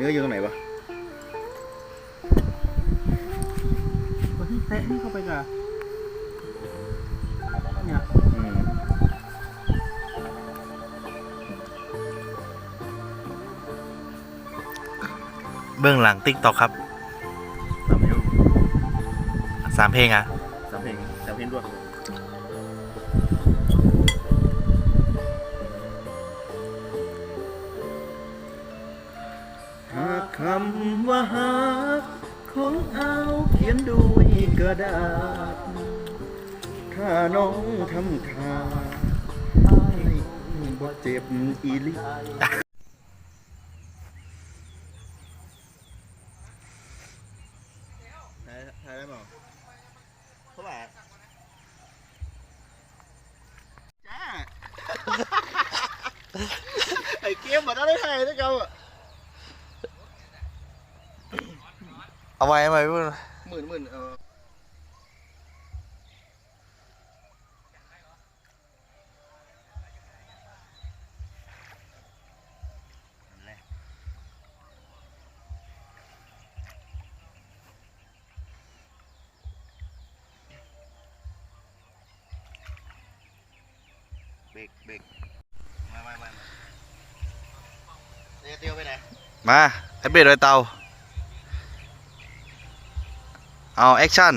เนื้ออยู่ตรงไหนวะคนที่เตะนี่เข้าไปกับเนี่ยอืมเบื้องหลังติ๊กต็อกครับสามเพลงสามเพลงอะสามเพลงสามเพลงด้วย ว่าหักของเอาเขียนด้วยกระดาษ ถ้าน้องทำท่าให้บ่เจ็บอีลิถ่ายถ่ายได้เปล่าเท่าไหร่จ้าไอ้เกมมาได้ถ่ายได้เก่าอะ เอาไว้เอาไว้เพื่อนหมื่นหมื่นเออเบรกเบรกมามามามาเดี๋ยวเตียวไปไหน มา ไอเป็ดโดยเตา เอาแอคชั่น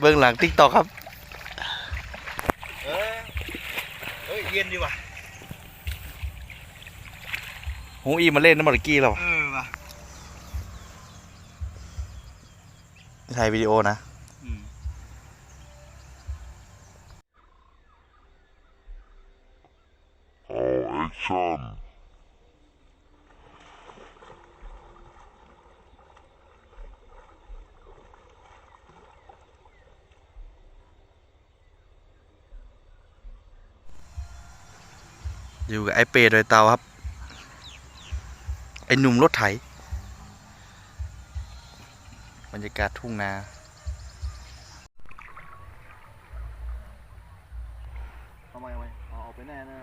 เบื้องหลังติ๊กต็อกครับ เออเฮ้ยเย็นดีว่ะหูอีมาเล่นน้ำมันกี้แล้วเออว่ะ ถ่ายวิดีโอนะอืม action อยู่กับไอเปโดยเตาครับ ไอหนุ่มรถไถบ รรยากาศทุ่งนาเอามาเอามาเอาออกไปแน่นะ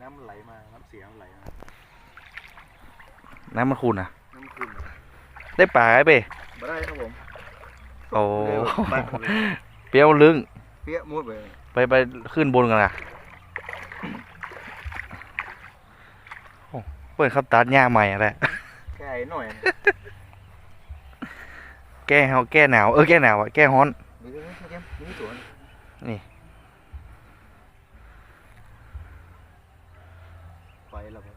น้ำมันไหลมา น้ำเสียมันไหลมา น้ำมันขุ่นอะ น้ำขุ่นได้ป่าไอเปมาได้ครับผมโอ้เร็วไปเลยเปรี้ยวลึงเปี้ยมุดไปไปไปขึ้นบนกันนะโอ้เปิดครับตัดหญ้าใหม่อะไรแก่หน่อยนะ แก้เฮาแก้หนาวเออแก้หนาวอะแก้ฮ้อนนี่นี่นี่นี่สวนนี่ไปแล้วไป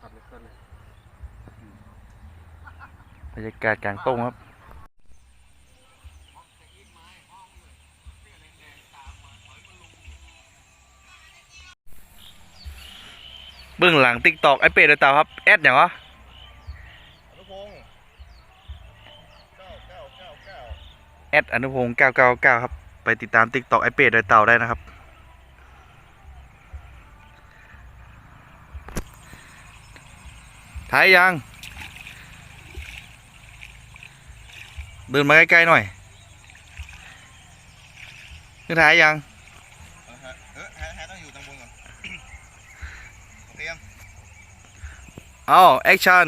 ขับเลยขับเลยบรรยากาศกลางต้งครับ เบื้องหลังติ๊กตอกไอเป็ดโดยเตาครับ แอดอย่างวะอนุพงศ์เก้าเก้าเก้าเก้าแอดอนุพงศ์999 ครับ ไปติดตามติ๊กตอกไอเป็ดโดยเต่าได้นะครับ ถ่ายยัง เดินมาใกล้ๆหน่อยนี่ถ่ายยัง เอาฮะเออแฮะแฮะต้องอยู่ตรงบนก่อน โอเค ยังเอาแอคชั่น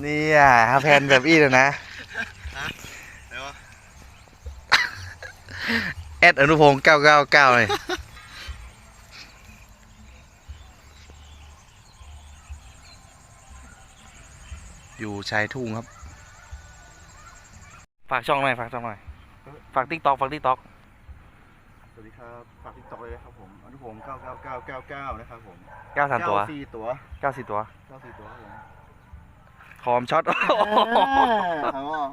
เนี่ยฮาแพนแบบอี้เลยนะเดี๋ยวแอดอนุพงศ์999เลยอยู่ชายทุ่งครับ ฝากช่องหน่อยฝากช่องหน่อย ฝากติ๊กตอกฝากติ๊กตอกสวัสดีครับ ฝากติ๊กต็อกเลยนะครับผม อนุพงศ์99999นะครับผมเก้าสามตัว94ตัวเก้าสี่ตัว94ตัวครับผมคอมช็อตอ่า